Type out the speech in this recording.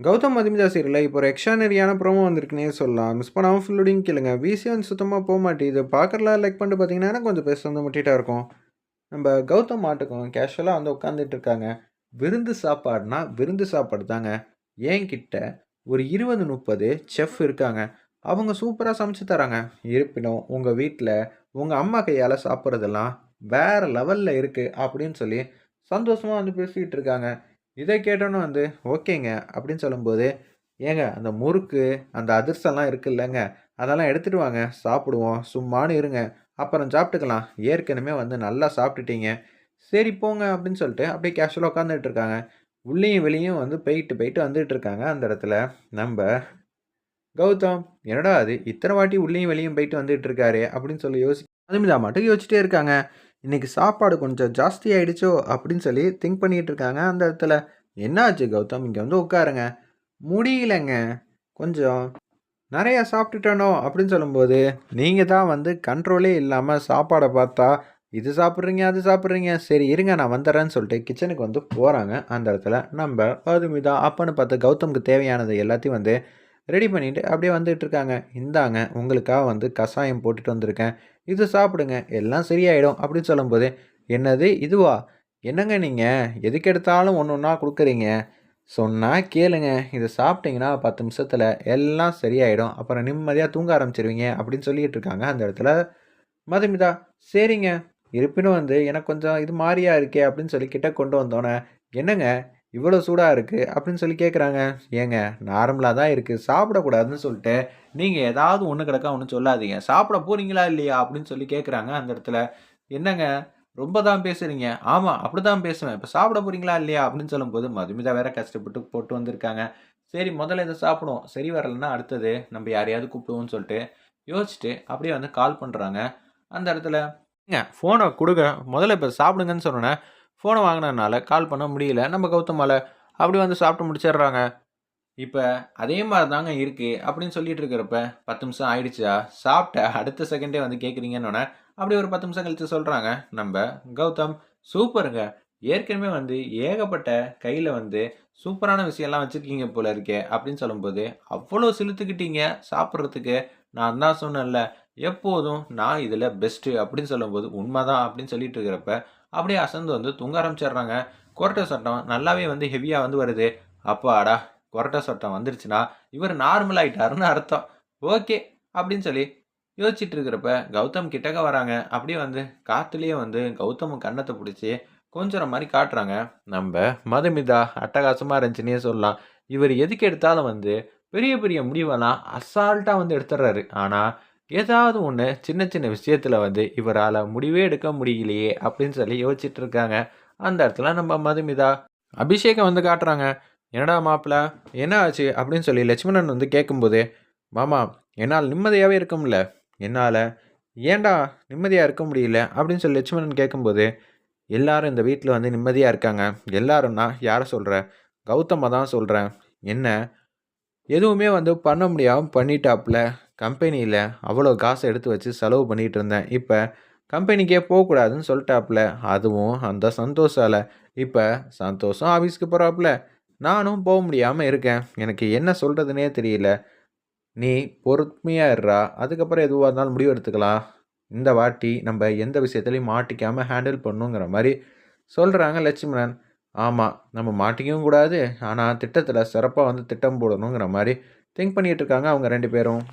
கௌதம் மதுமிதா இல்லை இப்போ ஒரு எக்ஸ்ட்ரானரியான ப்ரோமோ வந்திருக்குன்னே சொல்லலாம். மிஸ் பண்ணாமல் ஃபுல்லுடிங் கேளுங்க. விசி வந்து சுத்தமாக போக மாட்டேங்குது. பார்க்கறலாம் லைக் பண்ணிட்டு பார்த்தீங்கன்னா கொஞ்சம் பேச வந்து முட்டிட்டா இருக்கும். நம்ம கௌதம் மாட்டுக்கும் கேஷுவலாக வந்து உட்காந்துட்டு இருக்காங்க. விருந்து சாப்பாடுனா விருந்து சாப்பாடு தாங்க. என்கிட்ட ஒரு இருபது முப்பது செஃப் இருக்காங்க. அவங்க சூப்பராக சமைச்சு தராங்க. இருப்பினும் உங்கள் வீட்டில் உங்கள் அம்மா கையால் சாப்பிட்றதெல்லாம் வேறு லெவலில் இருக்குது அப்படின்னு சொல்லி சந்தோஷமாக வந்து பேசிக்கிட்டு இருக்காங்க. இதை கேட்டோன்னு வந்து ஓகேங்க. அப்படின்னு சொல்லும்போது ஏங்க அந்த முறுக்கு அந்த அதிர்சம்லாம் இருக்குல்லங்க. அதெல்லாம் எடுத்துகிட்டு வாங்க. சாப்பிடுவோம். சும்மானு இருங்க. அப்புறம் சாப்பிட்டுக்கலாம். ஏற்கனவே வந்து நல்லா சாப்பிட்டுட்டீங்க. சரி போங்க. அப்படின்னு சொல்லிட்டு அப்படியே கேஷுவலாக உட்காந்துட்டு இருக்காங்க. உள்ளேயும் வெளியும் வந்து போயிட்டு போயிட்டு வந்துட்டு இருக்காங்க அந்த இடத்துல. நம்ம கௌதம் என்னடா அது? இத்தனை வாட்டி உள்ளேயும் வெளியும் போயிட்டு வந்துட்டு இருக்காரு. அப்படின்னு சொல்லி யோசி அதுமிதா மட்டும் யோசிச்சிட்டே இருக்காங்க. இன்னைக்கு சாப்பாடு கொஞ்சம் ஜாஸ்தி ஆயிடுச்சோ அப்படின்னு சொல்லி திங்க் பண்ணிட்டு இருக்காங்க. அந்த இடத்துல என்னாச்சு கௌதம்? இங்கே வந்து உட்காருங்க. முடியலங்க. கொஞ்சம் நிறையா சாப்பிட்டுட்டனோ அப்படின்னு சொல்லும்போது நீங்கள் தான் வந்து கண்ட்ரோலே இல்லாமல் சாப்பாடை பார்த்தா இது சாப்பிட்றீங்க அது சாப்பிட்றீங்க. சரி இருங்க நான் வந்துடுறேன்னு சொல்லிட்டு கிச்சனுக்கு வந்து போகிறாங்க அந்த இடத்துல நம்ம அதுமிதா அப்பன்னு பார்த்து கௌதமுக்கு தேவையானது எல்லாத்தையும் வந்து ரெடி பண்ணிட்டு அப்படியே வந்துட்டு இருக்காங்க இந்தாங்க உங்களுக்காக வந்து கஷாயம் போட்டுட்டு வந்திருக்கேன். இது சாப்பிடுங்க எல்லாம் சரியாயிடும் அப்படின்னு சொல்லும்போது என்னது இதுவா? என்னங்க நீங்கள் எதுக்கு எடுத்தாலும் ஒன்று ஒன்றா கொடுக்குறீங்க? சொன்னால் கேளுங்க இதை சாப்பிட்டீங்கன்னா பத்து நிமிஷத்தில் எல்லாம் சரியாயிடும். அப்புறம் நிம்மதியாக தூங்க ஆரம்பிச்சிருவீங்க அப்படின்னு சொல்லிட்டு இருக்காங்க அந்த இடத்துல மதுமிதா. சரிங்க இருப்பினும் வந்து எனக்கு கொஞ்சம் இது மாதிரியா இருக்கே அப்படின்னு சொல்லி கிட்ட கொண்டு வந்தோன்னே என்னங்க? இவ்வளோ சூடாக இருக்குது அப்படின்னு சொல்லி கேட்குறாங்க ஏங்க நார்மலாக தான் இருக்குது சாப்பிடக்கூடாதுன்னு சொல்லிட்டு நீங்கள் ஏதாவது ஒன்று கிடக்கா ஒன்றும் சொல்லாதீங்க. சாப்பிட போகிறீங்களா இல்லையா அப்படின்னு சொல்லி கேட்குறாங்க அந்த இடத்துல. என்னங்க ரொம்ப தான் பேசுகிறீங்க ஆமாம் அப்படி தான் பேசுவேன். இப்போ சாப்பிட போகிறீங்களா இல்லையா அப்படின்னு சொல்லும்போது மதுமிதா வேற கஷ்டப்பட்டு போட்டு வந்திருக்காங்க. சரி முதல்ல இதை சாப்பிடுவோம். சரி வரலைன்னா அடுத்தது நம்ம யாரையாவது கூப்பிடுவோம்னு சொல்லிட்டு யோசிச்சுட்டு அப்படியே வந்து கால் பண்ணுறாங்க அந்த இடத்துல ஏங்க ஃபோனை கொடுங்க. முதல்ல இப்போ சாப்பிடுங்கன்னு சொன்னோன்னே ஃபோனை வாங்கினதுனால கால் பண்ண முடியல. நம்ம கௌதமால் அப்படி வந்து சாப்பிட்டு முடிச்சிடுறாங்க. இப்போ அதே மாதிரி தாங்க இருக்குது அப்படின்னு சொல்லிட்டு இருக்கிறப்ப பத்து நிமிஷம் ஆயிடுச்சா? சாப்பிட்ட அடுத்த செகண்டே வந்து கேட்குறீங்கன்னொன்னே அப்படி ஒரு பத்து நிமிஷம் கழித்து சொல்கிறாங்க நம்ம கௌதம் சூப்பருங்க. ஏற்கனவே வந்து ஏகப்பட்ட கையில் வந்து சூப்பரான விஷயம்லாம் வச்சுருக்கீங்க போல இருக்கே அப்படின்னு சொல்லும்போது அவ்வளோ செலுத்துக்கிட்டீங்க சாப்பிட்றதுக்கு. நான் தான் சொன்னேன்ல எப்போதும் நான் இதில் பெஸ்ட்டு அப்படின்னு சொல்லும்போது உண்மைதான் அப்படின்னு சொல்லிட்டு இருக்கிறப்ப அப்படியே அசந்து வந்து தூங்க ஆரம்பிச்சிடுறாங்க. கொரட்டை சட்டம் நல்லாவே வந்து ஹெவியாக வந்து வருது. அப்பாடா கொரட்டை சட்டம் வந்துருச்சுன்னா இவர் நார்மல் ஆகிட்டாருன்னு அர்த்தம். ஓகே அப்படின்னு சொல்லி யோசிச்சுட்டு இருக்கிறப்ப கௌதம் கிட்டக்க வராங்க. அப்படியே வந்து காற்றுலேயே வந்து கௌதம் கன்னத்தை பிடிச்சி கொஞ்சம் மாதிரி காட்டுறாங்க. நம்ம மதுமிதா அட்டகாசமாக இருந்துச்சுன்னே சொல்லலாம். இவர் எதுக்கு எடுத்தாலும் வந்து பெரிய பெரிய முடிவெல்லாம் அசால்ட்டாக வந்து எடுத்துடுறாரு ஆனால் ஏதாவது ஒன்று சின்ன சின்ன விஷயத்தில் வந்து இவரால் முடிவே எடுக்க முடியலையே அப்படின்னு சொல்லி யோசிச்சுட்டு இருக்காங்க. அந்த இடத்துல நம்ம மதுமிதா அபிஷேகம் வந்து காட்டுறாங்க. என்னடா மாப்பிள்ள என்ன ஆச்சு அப்படின்னு சொல்லி லட்சுமணன் வந்து கேட்கும்போது மாமா என்னால் நிம்மதியாகவே இருக்க முடியல. என்னால் ஏன்டா நிம்மதியாக இருக்க முடியல? அப்படின்னு சொல்லி லட்சுமணன் கேட்கும்போது எல்லாரும் இந்த வீட்டில் வந்து நிம்மதியாக இருக்காங்க. எல்லாரும்னா யாரை சொல்கிற கௌதமாக தான் சொல்கிறேன் என்ன எதுவுமே வந்து பண்ண முடியாமல் பண்ணிட்டாப்புல கம்பெனியில் அவ்வளோ காசை எடுத்து வச்சு செலவு பண்ணிகிட்டு இருந்தேன். இப்போ கம்பெனிக்கே போகக்கூடாதுன்னு சொல்லிட்டாப்புல அதுவும் அந்த சந்தோஷால். இப்போ சந்தோஷம் ஆஃபீஸ்க்கு போகிறாப்புல நானும் போக முடியாமல் இருக்கேன். எனக்கு என்ன சொல்கிறதுனே தெரியல. நீ பொறுமையாக இருறா அதுக்கப்புறம் எதுவாக இருந்தாலும் முடிவு எடுத்துக்கலாம். இந்த வாட்டி நம்ம எந்த விஷயத்துலையும் மாட்டிக்காமல் ஹேண்டில் பண்ணுங்கிற மாதிரி சொல்கிறாங்க லட்சுமணன். ஆமாம் நம்ம மாட்டிக்கவும் கூடாது. ஆனால் திட்டத்தில் சிறப்பாக வந்து திட்டம் போடணுங்கிற மாதிரி திங்க் பண்ணிகிட்டு இருக்காங்க அவங்க ரெண்டு பேரும்.